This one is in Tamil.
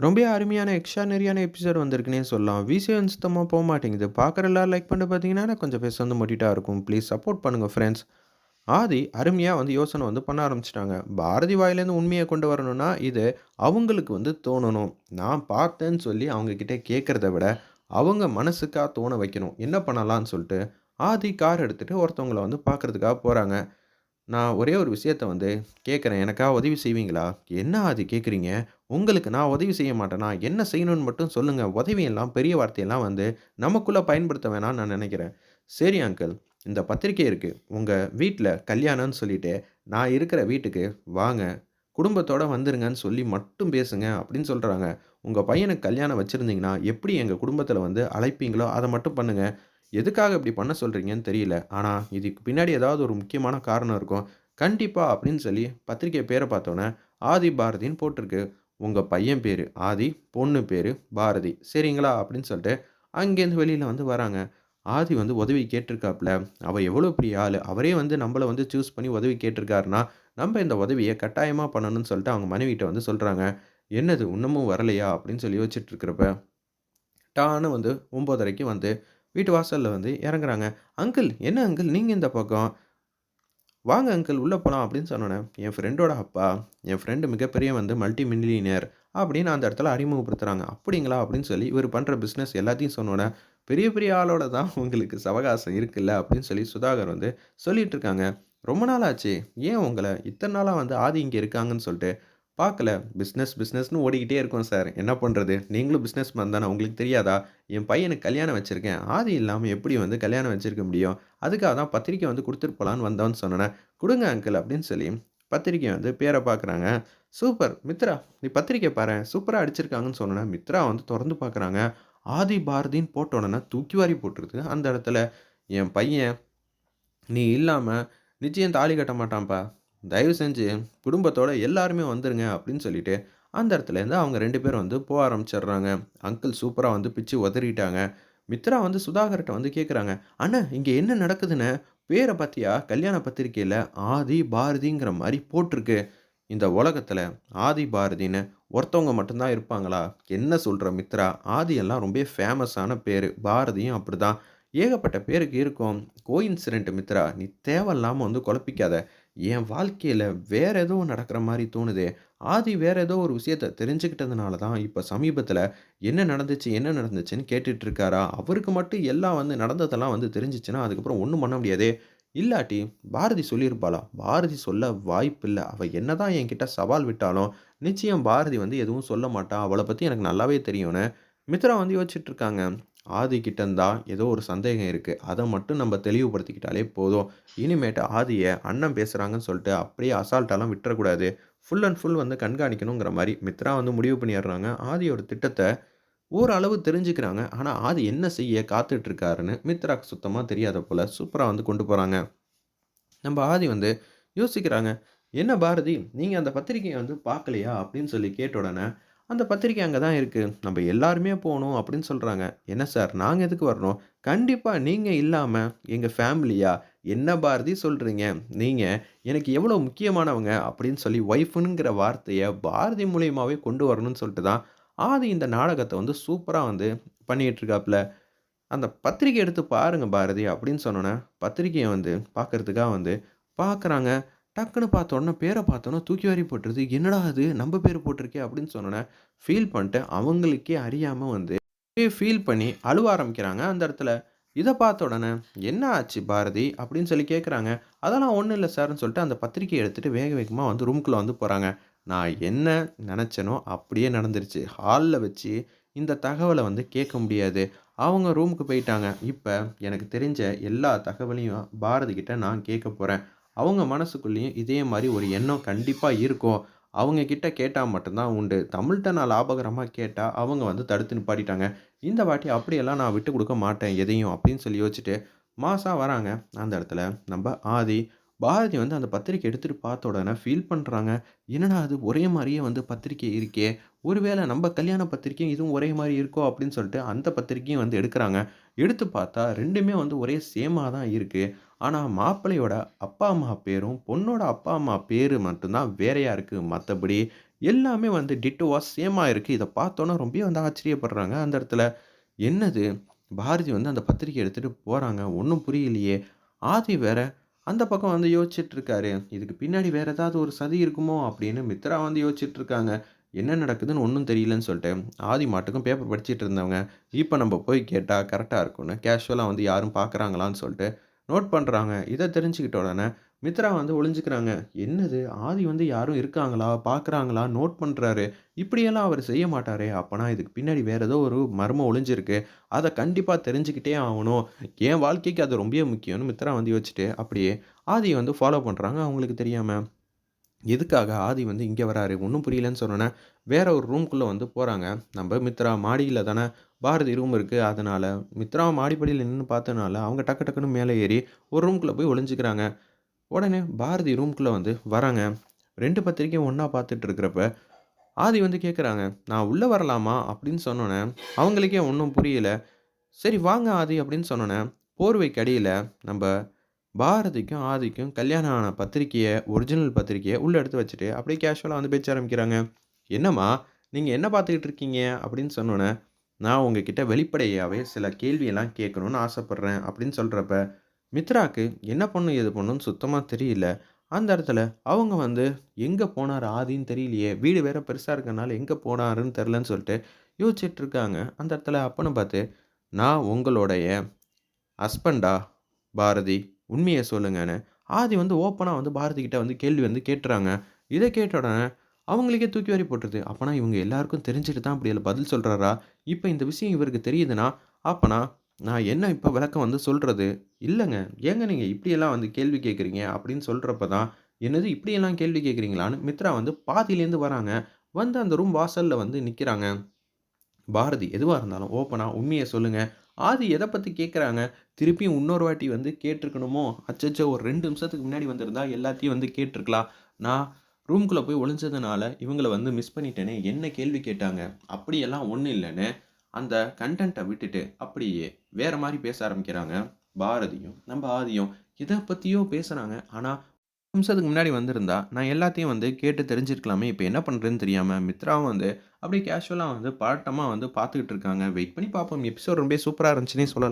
ரொம்ப அருமையான எக்ஸ்ட்ரானரியான எபிசோட் வந்திருக்குன்னே சொல்லலாம். விசியம் சுத்தமாக போமாட்டேங்குது. பார்க்குற எல்லாரும் லைக் பண்ணிட்டு பார்த்தீங்கன்னா, கொஞ்சம் பேச வந்து மொட்டிட்டா இருக்கும். ப்ளீஸ் சப்போர்ட் பண்ணுங்க ஃப்ரெண்ட்ஸ். ஆதி அருமையாக வந்து யோசனை வந்து பண்ண ஆரம்பிச்சிட்டாங்க பாரதி வாயிலேருந்து உண்மையை கொண்டு வரணும்னா, இது அவங்களுக்கு வந்து தோணணும். நான் பார்த்தேன்னு சொல்லி அவங்க கேட்குறத விட, அவங்க மனசுக்காக தோண வைக்கணும். என்ன பண்ணலான்னு சொல்லிட்டு, ஆதி கார் எடுத்துகிட்டு ஒருத்தவங்கள வந்து பார்க்கறதுக்காக போகிறாங்க நான் ஒரே ஒரு விஷயத்த வந்து கேட்குறேன். எனக்காக உதவி செய்வீங்களா? என்ன ஆதி கேட்குறீங்க? உங்களுக்கு நான் உதவி செய்ய மாட்டேனா? என்ன செய்யணும்னு மட்டும் சொல்லுங்கள் உதவியெல்லாம் பெரிய வார்த்தையெல்லாம் வந்து நமக்குள்ளே பயன்படுத்த வேணாம்னு நான் நினைக்கிறேன். சரி அங்கிள். இந்த பத்திரிக்கை இருக்குது உங்கள் வீட்டில் கல்யாணம்னு சொல்லிட்டு, நான் இருக்கிற வீட்டுக்கு வாங்க. குடும்பத்தோடு வந்துருங்கன்னு சொல்லி மட்டும் பேசுங்க அப்படின்னு சொல்கிறாங்க உங்கள் பையனுக்கு கல்யாணம் வச்சுருந்தீங்கன்னா எப்படி எங்கள் குடும்பத்தில் வந்து அழைப்பீங்களோ, அதை மட்டும் பண்ணுங்கள் எதுக்காக இப்படி பண்ண சொல்கிறீங்கன்னு தெரியல. ஆனால் இதுக்கு பின்னாடி ஏதாவது ஒரு முக்கியமான காரணம் இருக்கும். கண்டிப்பாக அப்படின்னு சொல்லி பத்திரிக்கை பேரை பார்த்தோன்னே ஆதி பாரதின்னு போட்டிருக்கு. உங்கள் பையன் பேர் ஆதி, பொண்ணு பேர் பாரதி. சரிங்களா? அப்படின்னு சொல்லிட்டு அங்கேருந்து வெளியில் வந்து வராங்க. ஆதி வந்து உதவி கேட்டிருக்காப்ல. அவள் எவ்வளோ பெரிய ஆளு. அவரே வந்து நம்மள வந்து சூஸ் பண்ணி உதவி கேட்டிருக்காருன்னா, நம்ம இந்த உதவியை கட்டாயமாக பண்ணணும்னு சொல்லிட்டு அவங்க மனைவிட்ட வந்து சொல்கிறாங்க என்னது இன்னமும் வரலையா? அப்படின்னு சொல்லி யோசிச்சுட்டு இருக்கிறப்ப, டான்னு வந்து 9:30க்கு வந்து வீட்டு வாசலில் வந்து இறங்குறாங்க. அங்கிள் என்ன அங்கிள் நீங்கள் இந்த பக்கம்? வாங்க அங்கிள் உள்ளே போகலாம் அப்படின்னு சொன்னோனே, என் ஃப்ரெண்டோட அப்பா, என் ஃப்ரெண்டு மிகப்பெரிய வந்து மல்டி மில்லினியர் அப்படின்னு அந்த இடத்துல அறிமுகப்படுத்துகிறாங்க அப்படிங்களா? அப்படின்னு சொல்லி இவர் பண்ணுற பிஸ்னஸ் எல்லாத்தையும் சொன்னோன்னே பெரிய பெரிய ஆளோட தான் உங்களுக்கு சவகாசம் இருக்குல்ல அப்படின்னு சொல்லி சுதாகர் வந்து சொல்லிகிட்டு இருக்காங்க. ரொம்ப நாள் ஆச்சு. ஏன் உங்களை இத்தனை நாளாக வந்து ஆதி இங்கே இருக்காங்கன்னு சொல்லிட்டு பார்க்கல. பிஸ்னஸ் பிஸ்னஸ்னு ஓடிக்கிட்டே இருக்கும் சார். என்ன பண்ணுறது நீங்களும் பிஸ்னஸ் மேன் தானே உங்களுக்கு தெரியாதா? என் பையனுக்கு கல்யாணம் வச்சுருக்கேன் ஆதி இல்லாமல் எப்படி வந்து கல்யாணம் வச்சுருக்க முடியும்? அதுக்காக தான் பத்திரிக்கை வந்து கொடுத்துட்டு போலான்னு வந்தோம்ன்னு சொன்னோனே, கொடுங்க அங்கிள் அப்படின்னு சொல்லி பத்திரிக்கை வந்து பேரை பார்க்குறாங்க. சூப்பர் மித்ரா நீ பத்திரிக்கை பாரு சூப்பராக அடிச்சிருக்காங்கன்னு சொன்னோனே, மித்ரா வந்து திறந்து பார்க்குறாங்க. ஆதி பாரதின்னு போட்ட உடனே தூக்கி வாரி போட்டுருது அந்த இடத்துல. என் பையன் நீ இல்லாமல் நிச்சயம் தாலி கட்ட மாட்டான்ப்பா. தயவு செஞ்சு குடும்பத்தோட எல்லாருமே வந்துருங்க அப்படின்னு சொல்லிட்டு, அந்த இடத்துலேருந்து அவங்க ரெண்டு பேரும் வந்து போக ஆரம்பிச்சிடுறாங்க. அங்கிள் சூப்பராக வந்து பிச்சு உதறிட்டாங்க. மித்ரா வந்து சுதாகர்கிட்ட வந்து கேட்குறாங்க. அண்ணா இங்கே என்ன நடக்குதுன்னு பேரை பார்த்தியா? கல்யாண பத்திரிக்கையில் ஆதி, பாரதிங்கிற மாதிரி போட்டிருக்கு. இந்த உலகத்தில் ஆதி, பாரதின்னு ஒருத்தவங்க மட்டும்தான் இருப்பாங்களா? என்ன சொல்கிற மித்ரா? ஆதி எல்லாம் ரொம்ப ஃபேமஸான பேர் பாரதியும் அப்படிதான். ஏகப்பட்ட பேருக்கு இருக்கும். கோயின்சிடென்ட் மித்ரா. நீ தேவையில்லாமல் வந்து குழப்பிக்காத. என் வாழ்க்கையில் வேற ஏதோ நடக்கிற மாதிரி தோணுதே. ஆதி வேற ஏதோ ஒரு விஷயத்த தெரிஞ்சுக்கிட்டதுனால தான், இப்போ சமீபத்தில் என்ன நடந்துச்சு, என்ன நடந்துச்சுன்னு கேட்டுட்ருக்காரா அவருக்கு மட்டும் எல்லாம் வந்து நடந்ததெல்லாம் வந்து தெரிஞ்சிச்சுன்னா அதுக்கப்புறம் ஒன்றும் பண்ண முடியாதே. இல்லாட்டி பாரதி சொல்லியிருப்பாளா? பாரதி சொல்ல வாய்ப்பில்லை அவள் என்ன என்னதான் என்கிட்ட சவால் விட்டாலும், நிச்சயம் பாரதி வந்து எதுவும் சொல்ல மாட்டா. அவளை பற்றி எனக்கு நல்லாவே தெரியும்னு, மித்ரா வந்து யோசிச்சுட்ருக்காங்க ஆதி கிட்டேருந்து ஏதோ ஒரு சந்தேகம் இருக்குது அதை மட்டும் நம்ம தெளிவுபடுத்திக்கிட்டாலே போதும். இனிமேட்டு ஆதியை அண்ணன் பேசுகிறாங்கன்னு சொல்லிட்டு அப்படியே அசால்ட்டாலாம் விட்டுறக்கூடாது. ஃபுல் அண்ட் ஃபுல் வந்து கண்காணிக்கணுங்கிற மாதிரி மித்ரா வந்து முடிவு பண்ணிடுறாங்க. ஆதியோட திட்டத்தை ஓரளவு தெரிஞ்சுக்கிறாங்க. ஆனால் ஆதி என்ன செய்ய காத்துட்ருக்காருன்னு மித்ராக்கு சுத்தமாக தெரியாத போல் சூப்பராக வந்து கொண்டு போகிறாங்க நம்ம ஆதி வந்து யோசிக்கிறாங்க. "என்ன பாரதி, நீங்கள் அந்த பத்திரிகையை வந்து பார்க்கலையா?" அப்படின்னு சொல்லி கேட்ட உடனே, "அந்த பத்திரிக்கை அங்கே தான் இருக்குது நம்ம எல்லாருமே போகணும் அப்படின்னு சொல்கிறாங்க "என்ன சார் நாங்கள் எதுக்கு வரணும்?" கண்டிப்பாக நீங்கள் இல்லாமல் எங்கள் ஃபேமிலியா?" "என்ன பாரதி சொல்கிறீங்க நீங்கள் எனக்கு எவ்வளோ முக்கியமானவங்க." அப்படின்னு சொல்லி ஒய்ஃபுங்கிற வார்த்தையை பாரதி மூலியமாகவே கொண்டு வரணும்னு சொல்லிட்டு தான், ஆதி இந்த நாடகத்தை வந்து சூப்பராக வந்து பண்ணிகிட்ருக்காப்புல "அந்த பத்திரிக்கை எடுத்து பாருங்கள் பாரதி." அப்படின்னு சொன்னோன்னே பத்திரிக்கையை வந்து பார்க்கறதுக்காக வந்து பார்க்குறாங்க. டக்குன்னு பார்த்த உடனே பேர தூக்கி வாரி போட்டுருது. "என்னடா இது நம்ம பேர் போட்டிருக்கே." அப்படின்னு சொன்னோன்னே ஃபீல் பண்ணிட்டு அவங்களுக்கே அறியாமல் வந்து ஃபீல் பண்ணி அழுவ ஆரம்பிக்கிறாங்க அந்த இடத்துல. இதை பார்த்த உடனே, "என்ன ஆச்சு பாரதி?" அப்படின்னு சொல்லி கேட்குறாங்க. "அதெல்லாம் ஒன்றும் இல்லை சார்ன்னு" சொல்லிட்டு அந்த பத்திரிக்கையை எடுத்துகிட்டு வேக வேகமாக வந்து ரூம்குள்ளே வந்து போகிறாங்க நான் என்ன நினச்சேனோ அப்படியே நடந்துருச்சு. ஹாலில் வச்சு இந்த தகவலை வந்து கேட்க முடியாது. அவங்க ரூமுக்கு போயிட்டாங்க. இப்போ எனக்கு தெரிஞ்ச எல்லா தகவலையும் பாரதி கிட்ட நான் கேட்க போகிறேன் அவங்க மனசுக்குள்ளேயும் இதே மாதிரி ஒரு எண்ணம் கண்டிப்பாக இருக்கும். அவங்க கிட்ட கேட்டால் மட்டும்தான் உண்டு. தமிழ்கிட்ட நான் லாபகரமாக கேட்டால் அவங்க வந்து தடுத்து நிப்பாட்டிட்டாங்க. இந்த வாட்டி அப்படியெல்லாம் நான் விட்டு கொடுக்க மாட்டேன் எதையும் அப்படின்னு சொல்லி யோசிச்சுட்டு, மாதம் வராங்க. அந்த இடத்துல நம்ம ஆதி. பாரதி வந்து அந்த பத்திரிக்கை எடுத்துகிட்டு பார்த்த உடனே ஃபீல் பண்ணுறாங்க "என்னடா அது ஒரே மாதிரியே வந்து பத்திரிக்கை இருக்கே! ஒருவேளை நம்ம கல்யாண பத்திரிக்கையும் இதுவும் ஒரே மாதிரி இருக்கோ?" அப்படின்னு சொல்லிட்டு அந்த பத்திரிக்கையும் வந்து எடுக்கிறாங்க எடுத்து பார்த்தா ரெண்டுமே வந்து ஒரே சேமாக தான் இருக்குது ஆனால் மாப்பிள்ளையோட அப்பா, அம்மா பேரும், பொண்ணோட அப்பா, அம்மா பேர் மட்டும்தான் வேறையாக இருக்குது மற்றபடி எல்லாமே வந்து டிட்டுவாக சேமாக இருக்குது இதை பார்த்தோன்னே ரொம்ப வந்து ஆச்சரியப்படுறாங்க. அந்த இடத்துல என்னது பாரதி வந்து அந்த பத்திரிக்கை எடுத்துகிட்டு போகிறாங்க ஒன்றும் புரியலையே! ஆதி வேற அந்த பக்கம் வந்து யோசிச்சுட்டு இருக்காரு. இதுக்கு பின்னாடி வேற ஏதாவது ஒரு சதி இருக்குமோ! அப்படின்னு மித்ரா வந்து யோசிச்சுட்டு இருக்காங்க. என்ன நடக்குதுன்னு ஒன்றும் தெரியலன்னு சொல்லிட்டு, ஆதி மாட்டுக்கும் பேப்பர் படிச்சுட்டு இருந்தவங்க, இப்போ நம்ம போய் கேட்டால் கரெக்டாக இருக்கும்னு கேஷுவலாக வந்து யாரும் பார்க்குறாங்களான்னு சொல்லிட்டு நோட் பண்ணுறாங்க இதை தெரிஞ்சுக்கிட்ட உடனே மித்ரா வந்து ஒளிஞ்சுக்கிறாங்க. என்னது ஆதி வந்து யாரும் இருக்காங்களா? பார்க்குறாங்களா? நோட் பண்ணுறாரு இப்படியெல்லாம் அவர் செய்ய மாட்டாரே! அப்போனா இதுக்கு பின்னாடி வேறு ஏதோ ஒரு மர்மம் ஒளிஞ்சிருக்கு. அதை கண்டிப்பாக தெரிஞ்சுக்கிட்டே ஆகணும் என் வாழ்க்கைக்கு அது ரொம்பவே முக்கியம்னு மித்ரா வந்து யோசிச்சுட்டு, அப்படியே ஆதியை வந்து ஃபாலோ பண்ணுறாங்க அவங்களுக்கு தெரியாமல் எதுக்காக ஆதி வந்து இங்கே வராரு? ஒன்றும் புரியலன்னு சொன்னோன்னே வேற ஒரு ரூம்குள்ளே வந்து போகிறாங்க நம்ம மித்ரா மாடியில தானே பாரதி ரூம் இருக்குது அதனால் மித்ரா மாடிப்படியில் நின்று பார்த்தனால, அவங்க டக்கு டக்குன்னு மேலே ஏறி ஒரு ரூம்குள்ளே போய் ஒளிஞ்சிக்கிறாங்க உடனே பாரதி ரூம்குள்ளே வந்து வராங்க. ரெண்டு பத்திரிக்கையும் ஒன்றா பார்த்துட்டு இருக்கிறப்ப, ஆதி வந்து கேட்குறாங்க, "நான் உள்ளே வரலாமா?" அப்படின்னு சொன்னோன்னே அவங்களுக்கே ஒன்றும் புரியல. "சரி வாங்க ஆதி" அப்படின்னு சொன்னோன்னே போர்வைக்கு அடியில் நம்ம பாரதிக்கும், ஆதிக்கும் கல்யாணம் ஆன பத்திரிக்கையை ஒரிஜினல் பத்திரிக்கையை உள்ளே எடுத்து வச்சுட்டு, அப்படியே கேஷுவலாக வந்து பேச்ச ஆரம்பிக்கிறாங்க. "என்னம்மா, நீங்கள் என்ன பார்த்துக்கிட்டு இருக்கீங்க?" அப்படின்னு சொன்னோன்னே "நான் உங்ககிட்ட வெளிப்படையாகவே சில கேள்வியெல்லாம் கேட்கணுன்னு ஆசைப்பட்றேன் அப்படின்னு சொல்கிறப்ப மித்ராக்கு என்ன பண்ணணும், எது பண்ணணும்னு சுத்தமாக தெரியல. அந்த இடத்துல அவங்க வந்து எங்கே போனார் ஆதின்னு தெரியலையே! வீடு வேற பெருசாக இருக்கனால எங்கே போனாருன்னு தெரிலன்னு சொல்லிட்டு யோசிச்சுட்டு இருக்காங்க. அந்த இடத்துல அப்பன்னு பார்த்து, "நான் உங்களுடைய ஹஸ்பண்டா பாரதி? உண்மையை சொல்லுங்கன்னு" ஆதி வந்து ஓப்பனாக வந்து பாரதி கிட்ட வந்து கேள்வி வந்து கேட்டுறாங்க. இதை கேட்ட உடனே அவங்களுக்கே தூக்கி வாரி போட்டுருது. அப்போனா இவங்க எல்லாருக்கும் தெரிஞ்சுட்டு தான் இப்படி பதில் சொல்கிறாரா இப்போ இந்த விஷயம் இவருக்கு தெரியுதுன்னா, அப்போனா நான் என்ன இப்போ விளக்கம் வந்து சொல்கிறது இல்லைங்க ஏங்க நீங்கள் இப்படியெல்லாம் வந்து கேள்வி கேட்குறீங்க அப்படின்னு சொல்கிறப்ப தான், "என்னது இப்படியெல்லாம் கேள்வி கேட்குறீங்களான்னு மித்ரா வந்து பாதியிலேருந்து வராங்க. வந்து அந்த ரூம் வாசலில் வந்து நிற்கிறாங்க பாரதி எதுவாக இருந்தாலும் ஓப்பனாக உண்மையை சொல்லுங்கள் ஆதி எதை பற்றி கேட்குறாங்க? திருப்பியும் இன்னொரு வாட்டி வந்து கேட்டிருக்கணுமோ அச்சச்சோ! ஒரு ரெண்டு நிமிஷத்துக்கு முன்னாடி வந்திருந்தா எல்லாத்தையும் வந்து கேட்டிருக்கலாம் நான் ரூம்குள்ளே போய் ஒளிஞ்சதுனால இவங்கள வந்து மிஸ் பண்ணிட்டேனே! என்ன கேள்வி கேட்டாங்க? அப்படியெல்லாம் ஒன்றும் இல்லைன்னு அந்த கண்டென்ட்டை விட்டுட்டு அப்படியே வேற மாதிரி பேச ஆரம்பிக்கிறாங்க. பாரதியும், நம்ம ஆதியும். இதை பற்றியோ பேசுகிறாங்க ஆனால் நிமிஷத்துக்கு முன்னாடி வந்திருந்தா, நான் எல்லாத்தையும் வந்து கேட்டு தெரிஞ்சிருக்கலாமே! இப்போ என்ன பண்ணுறதுன்னு தெரியாமல் மித்ராவும் வந்து அப்படியே கேஷுவலாக வந்து பாட்டமாக வந்து பார்த்துக்கிட்டு இருக்காங்க. வெயிட் பண்ணி பார்ப்போம். எபிசோட் ரொம்பவே சூப்பராக இருந்துச்சுன்னே சொல்லலாம்.